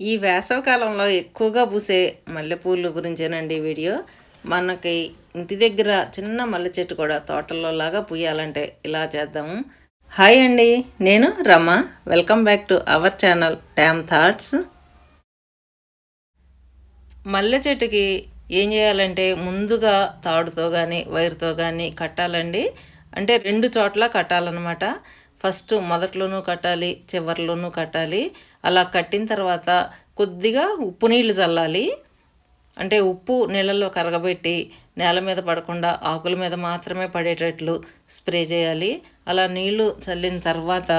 ఈ వేసవికాలంలో ఎక్కువగా పూసే మల్లెపూలు గురించేనండి వీడియో. మనకి ఇంటి దగ్గర చిన్న మల్లె చెట్టు కూడా తోటల్లో లాగా పూయాలంటే ఇలా చేద్దాము. హాయ్ అండి నేను Rama. Welcome back to our channel ట్యామ్ thoughts. మల్లె చెట్టుకి ఏం చేయాలంటే ముందుగా తాడుతో కానీ వైర్తో కానీ కట్టాలండి. అంటే రెండు చోట్ల కట్టాలన్నమాట. ఫస్ట్ మొదట్లోనూ కట్టాలి చివరిలోనూ కట్టాలి. అలా కట్టిన తర్వాత కొద్దిగా ఉప్పు నీళ్ళు చల్లాలి. అంటే ఉప్పు నీళ్ళల్లో కరగబెట్టి నేల మీద పడకుండా ఆకుల మీద మాత్రమే పడేటట్లు స్ప్రే చేయాలి. అలా నీళ్ళు చల్లిన తర్వాత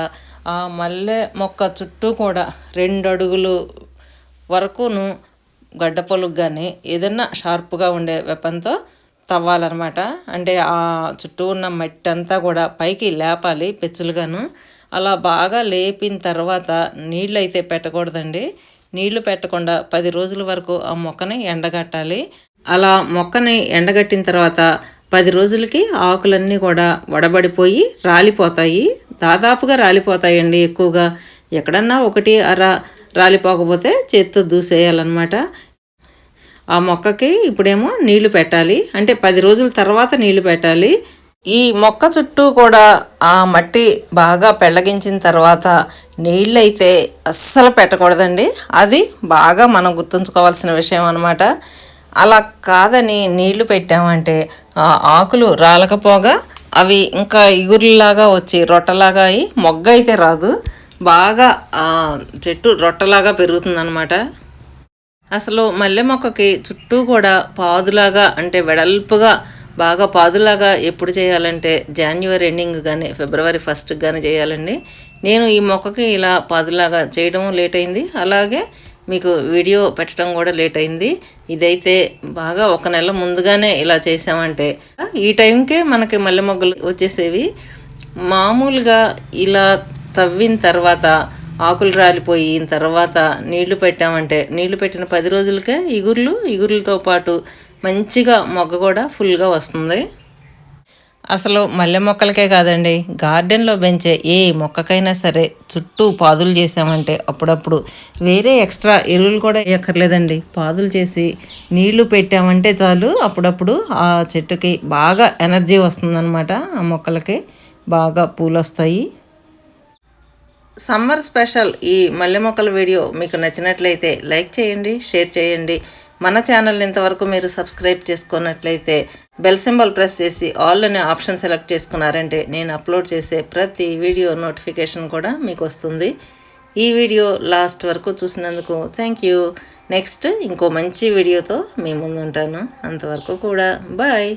ఆ మల్లె మొక్క చుట్టూ కూడా రెండు అడుగులు వరకును గడ్డ పొలుగు కానీ ఏదన్నా షార్ప్గా ఉండే వెపన్తో తవ్వాలన్నమాట. అంటే ఆ చుట్టూ ఉన్న మట్టి అంతా కూడా పైకి లేపాలి పెచ్చులుగాను. అలా బాగా లేపిన తర్వాత నీళ్ళు అయితే పెట్టకూడదండి. నీళ్ళు పెట్టకుండా పది రోజుల వరకు ఆ మొక్కని ఎండగట్టాలి. అలా మొక్కని ఎండగట్టిన తర్వాత పది రోజులకి ఆకులన్నీ కూడా వడబడిపోయి రాలిపోతాయి. దాదాపుగా రాలిపోతాయండి ఎక్కువగా. ఎక్కడన్నా ఒకటి అర రాలిపోకపోతే చేత్తో దూసేయాలన్నమాట. ఆ మొక్కకి ఇప్పుడేమో నీళ్ళు పెట్టాలి. అంటే పది రోజుల తర్వాత నీళ్ళు పెట్టాలి. ఈ మొక్క చుట్టూ కూడా ఆ మట్టి బాగా పెళ్ళగించిన తర్వాత నీళ్ళు అయితే అస్సలు పెట్టకూడదండి. అది బాగా మనం గుర్తుంచుకోవాల్సిన విషయం అనమాట అలా కాదని నీళ్ళు పెట్టామంటే ఆ ఆకులు రాలకపోగా అవి ఇంకా ఇగురులాగా వచ్చి రొట్టలాగా అయి మొగ్గ అయితే రాదు. బాగా చెట్టు రొట్టలాగా పెరుగుతుందన్నమాట. అసలు మల్లె మొక్కకి చుట్టూ కూడా పాదులాగా అంటే వెడల్పుగా బాగా పాదులాగా ఎప్పుడు చేయాలంటే జాన్యువరి ఎండింగ్ కానీ ఫిబ్రవరి ఫస్ట్ కానీ చేయాలండి. నేను ఈ మొక్కకి ఇలా పాదులాగా చేయడం లేట్ అయింది. అలాగే మీకు వీడియో పెట్టడం కూడా లేట్ అయింది. ఇదైతే బాగా ఒక నెల ముందుగానే ఇలా చేసామంటే ఈ టైంకే మనకి మల్లె మొగ్గలు వచ్చేసేవి. మామూలుగా ఇలా తవ్విన తర్వాత ఆకులు రాలిపోయిన తర్వాత నీళ్ళు పెట్టామంటే నీళ్ళు పెట్టిన పది రోజులకే ఇగుర్లు ఇగుర్లతో పాటు మంచిగా మొగ్గ కూడా ఫుల్గా వస్తుంది. అసలు మల్లె మొక్కలకే కాదండి గార్డెన్లో పెంచే ఏ మొక్కకైనా సరే చుట్టూ పాదులు చేసామంటే అప్పుడప్పుడు వేరే ఎక్స్ట్రా ఎరువులు కూడా వేయక్కర్లేదండి. పాదులు చేసి నీళ్ళు పెట్టామంటే చాలు అప్పుడప్పుడు ఆ చెట్టుకి బాగా ఎనర్జీ వస్తుందన్నమాట ఆ మొక్కలకి బాగా పూలు వస్తాయి సమ్మర్ స్పెషల్ ఈ మల్లె మొక్కల వీడియో మీకు నచ్చినట్లయితే లైక్ చేయండి షేర్ చేయండి. మన ఛానల్ని ఇంతవరకు మీరు సబ్స్క్రైబ్ చేసుకున్నట్లయితే బెల్ సింబల్ ప్రెస్ చేసి ఆల్ అనే ఆప్షన్ సెలెక్ట్ చేసుకున్నారంటే నేను అప్లోడ్ చేసే ప్రతి వీడియో నోటిఫికేషన్ కూడా మీకు వస్తుంది. ఈ వీడియో లాస్ట్ వరకు చూసినందుకు థ్యాంక్ యూ. నెక్స్ట్ ఇంకో మంచి వీడియోతో మీ ముందు ఉంటాను అంతవరకు కూడా బాయ్.